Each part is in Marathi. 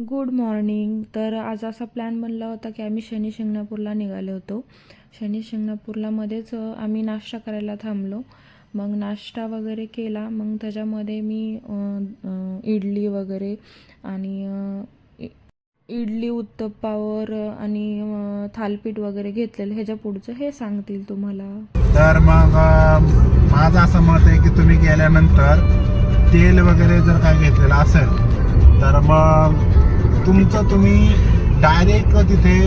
Good morning. तर आज असा प्लॅन बनला होता की आम्ही शनी शिंगणापूरला निघालो होतो. शनी शिंगणापूरलामध्येच आम्ही नाश्ता करायला थांबलो. मग नाश्ता वगैरे केला. मग त्याच्यामध्ये मी इडली वगैरे आणि इ- इडली उत्तप्पावर आणि थालपीठ वगैरे घेतलेलं. ह्याच्या पुढचं हे सांगतील तुम्हाला. तर मग माझं असं मत आहे की तुम्ही गेल्यानंतर तेल वगैरे जर काय घेतलेलं असेल तर मग तुमचं तुम्ही डायरेक्ट तिथे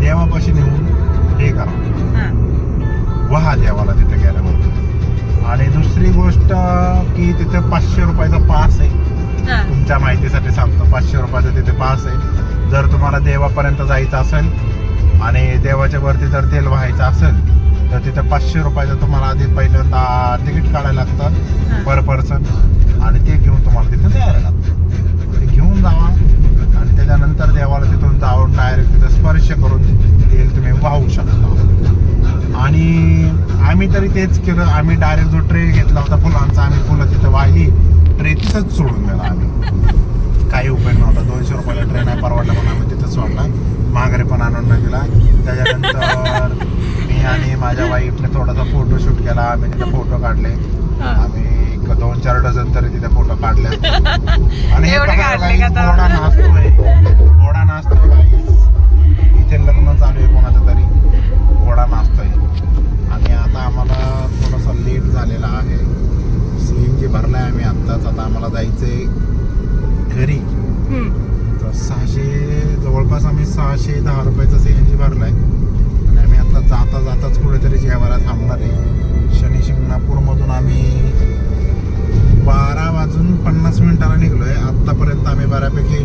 देवापाशी नेऊन हे करा. वहा देवाला तिथे गेल्यावर आणि दुसरी गोष्ट की तिथे पाचशे रुपयाचा पास आहे. तुमच्या माहितीसाठी सांगतो पाचशे रुपयाचा तिथे पास आहे. जर तुम्हाला देवापर्यंत जायचं असेल आणि देवाच्या वरती जर तेल व्हायचं असेल तर तिथे पाचशे रुपयाचं तुम्हाला आधी पहिल्यांदा तिकीट काढायला लागतं पर पर्सन आणि ते घेऊन तुम्हाला तिथे द्यायला लागतं ते घेऊन जावा आणि त्याच्यानंतर देवाला तिथून जाऊन डायरेक्ट तिथे स्पर्श करून तेल तुम्ही वाहू शकता. आणि आम्ही तरी तेच केलं. आम्ही डायरेक्ट जो ट्रे घेतला होता फुलांचा आम्ही फुलं तिथे वाहिली. ट्रे तिथंच सोडून दिला आम्ही. काही उपयोग नव्हता. दोनशे रुपयाला ट्रेन आहे परवडला पण आम्ही तिथंच सोडला. माघारी पण आणून नाही दिला. त्याच्यानंतर मी आणि माझ्या वाईफने थोडासा फोटो शूट केला. आम्ही तिथे फोटो काढले. आम्ही एक दोन चार डझन तरी तिथे फोटो काढले. आणि हे बघा झालेला आहे. सी एन जी भरलाय आम्ही आत्ताच आता आम्हाला जायचंय घरी. तर सहाशे जवळपास आम्ही सहाशे दहा रुपयाचा सी एन जी भरलाय. आणि आम्ही आता जाता जाताच कुठेतरी जेवायला थांबणार आहे. शनी शिंगणापूरमधून आम्ही बारा वाजून पन्नास मिनिटाला निघलोय. आतापर्यंत आम्ही बऱ्यापैकी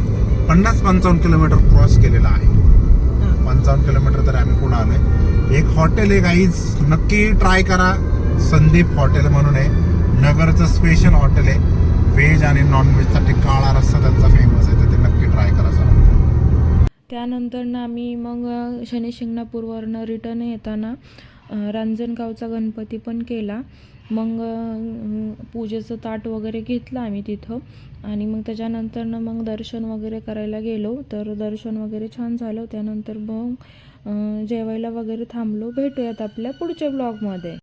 पन्नास पंचावन्न किलोमीटर क्रॉस केलेला आहे. पंचावन्न किलोमीटर तरी आम्ही पुढे आलोय. एक हॉटेल आहे गाईज नक्की ट्राय करा. संदीप हॉटेल म्हणून आहे. नगरचं स्पेशल हॉटेल आहे. व्हेज आणि नॉनव्हेजसाठी काळा रस्सा त्यांचा फेमस आहे. तर ते नक्की ट्राय करा सर. त्यानंतर ना आम्ही मग शनिशिंगणापूरवरनं शनी शिंगणापूरवरनं रिटर्न येताना रांजणगावचा गणपती पण केला. मग पूजेचं ताट वगैरे घेतलं आम्ही तिथं. आणि मग त्याच्यानंतरनं मग दर्शन वगैरे करायला गेलो. तर दर्शन वगैरे छान झालं. त्यानंतर मग जेवायला वगैरे थांबलो. भेटूयात आपल्या पुढच्या ब्लॉगमध्ये